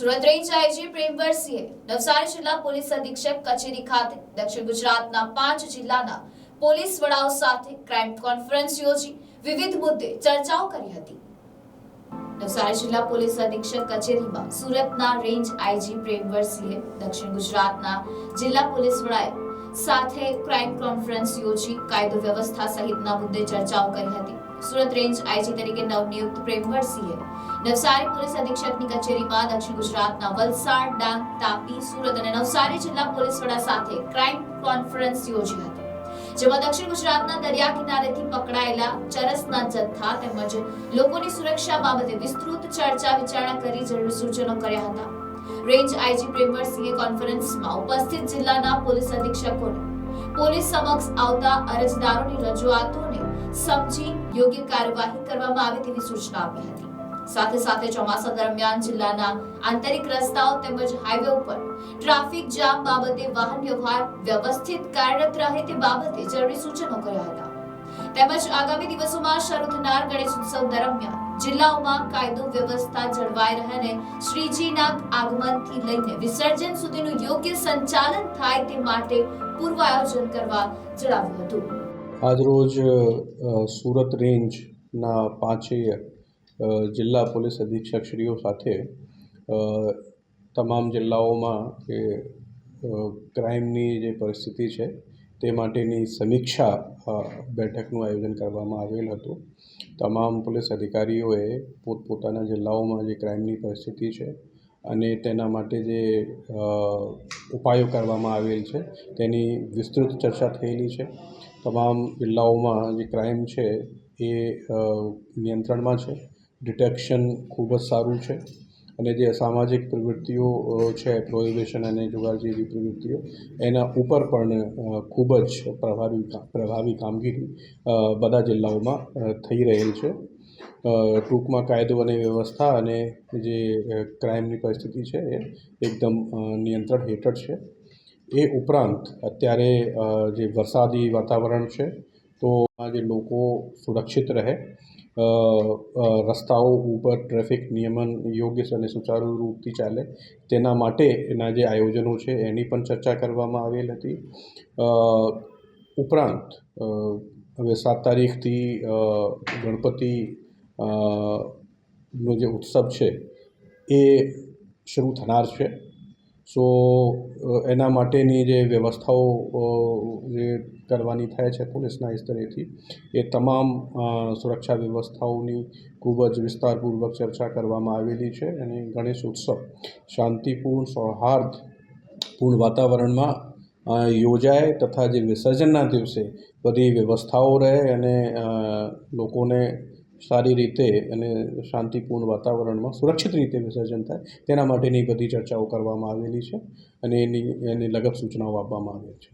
Surat range IG પ્રેમવરસિંહે નવસારી જિલ્લા police અધિક્ષક કચેરી ખાતે દક્ષિણ ગુજરાતના પાંચ જિલ્લાના પોલીસ વડાઓ સાથે ક્રાઇમ કોન્ફરન્સ યોજી વિવિધ મુદ્દે ચર્ચાઓ કરી હતી. નવસારી જિલ્લા પોલીસ અધિક્ષક કચેરીમાં સુરતના રેન્જ આઈજી પ્રેમવરસિંહે દક્ષિણ ગુજરાતના જિલ્લા પોલીસ વડાએ સાથે ક્રાઇમ કોન્ફરન્સ યોજી કાયદો વ્યવસ્થા સહિતના મુદ્દે ચર્ચાઓ કરી હતી. સુરત રેન્જ આઈજી તરીકે નવનિયુક્ત પ્રેમવરસિંહે નવસારી પોલીસ અધિક્ષકની કચેરીમાં દક્ષિણ ગુજરાતના વલસાડ, ડાંગ, તાપી, સુરત અને નવસારી જિલ્લા પોલીસ વડા સાથે ક્રાઇમ કોન્ફરન્સ યોજી હતી, જેમાં દક્ષિણ ગુજરાતના દરિયા કિનારેથી પકડાયેલા ચરસના જથ્થા તેમજ લોકોની સુરક્ષા બાબતે વિસ્તૃત ચર્ચા વિચારણા કરી જરૂરી સૂચનો કર્યા હતા. રેન્જ આઈજી પ્રેમવરસિંહે કોન્ફરન્સમાં ઉપસ્થિત જિલ્લાના પોલીસ અધિક્ષકોને પોલીસ સમક્ષ આવતા અરજદારોની રજૂઆતોને સમજી યોગ્ય કાર્યવાહી કરવામાં આવે તેવી સૂચના આપી હતી. સાથે સાથે ચોમાસા દરમિયાન જિલ્લાના આંતરિક રસ્તાઓ તેમજ હાઈવે ઉપર ટ્રાફિક જામ બાબતે વાહન વ્યવહાર વ્યવસ્થિત કાર્યરત રહે તે બાબતે જરૂરી સૂચનો કર્યા હતા. તેમજ આગામી દિવસોમાં શરૂ થનાર ગણેશ ઉત્સવ દરમિયાન જિલ્લાઓમાં કાયદો વ્યવસ્થા જળવાઈ રહે શ્રીજીના આગમનથી લઈને વિસર્જન સુધીનું યોગ્ય સંચાલન થાય તે માટે પૂર્વ આયોજન કરવા જણાવ્યું હતું. આજરોજ સુરત રેન્જના પાંચેય જિલ્લા પોલીસ અધિક્ષકશ્રીઓ સાથે તમામ જિલ્લાઓમાં અ, ક્રાઇમની જે પરિસ્થિતિ છે તે માટેની સમીક્ષા બેઠકનું આયોજન કરવામાં આવેલ હતું. તમામ પોલીસ અધિકારીઓએ પોતપોતાના જિલ્લાઓમાં જે ક્રાઇમની પરિસ્થિતિ છે અને તેના માટે જે ઉપાયો કરવામાં આવેલ છે, તેની વિસ્તૃત ચર્ચા થયેલી છે. તમામ જિલ્લાઓમાં જે ક્રાઇમ છે એ નિયંત્રણમાં છે. ડિટેક્શન ખૂબ જ સારું છે. અને જે અસામાજિક પ્રવૃત્તિઓ છે પ્રોહિબિશન અને જુગાર જેવી પ્રવૃત્તિઓ, એના ઉપર પણ ખૂબ જ પ્રભાવી પ્રભાવી કામગીરી બધા જિલ્લાઓમાં થઈ રહેલ છે. ટૂંકમાં કાયદો અને વ્યવસ્થા અને જે ક્રાઇમની પરિસ્થિતિ છે એ એકદમ નિયંત્રણ હેઠળ છે. એ ઉપરાંત અત્યારે જે વરસાદી વાતાવરણ છે, તો જે લોકો સુરક્ષિત રહે રસ્તાઓ ઉપર ટ્રાફિક નિયમન યોગ્ય અને સુચારુ રૂપથી ચાલે, તેના માટેના જે આયોજનો છે એની પણ ચર્ચા કરવામાં આવેલ હતી. ઉપરાંત હવે સાત તારીખથી ગણપતિ નો જે ઉત્સવ છે, એ શરૂ થનાર છે. સો એના માટેની જે વ્યવસ્થાઓ જે કરવાની થાય છે પોલીસના સ્તરેથી, એ તમામ સુરક્ષા વ્યવસ્થાઓની ખૂબ જ વિસ્તારપૂર્વક ચર્ચા કરવામાં આવેલી છે. અને ગણેશ ઉત્સવ શાંતિપૂર્ણ સૌહાર્દપૂર્ણ વાતાવરણમાં યોજાય તથા જે વિસર્જનના દિવસે બધી વ્યવસ્થાઓ રહે અને લોકોને સારી રીતે અને શાંતિપૂર્ણ વાતાવરણમાં સુરક્ષિત રીતે વિસર્જન થાય, તેના માટેની બધી ચર્ચાઓ કરવામાં આવેલી છે અને એની એની લગત સૂચનાઓ આપવામાં આવેલી છે.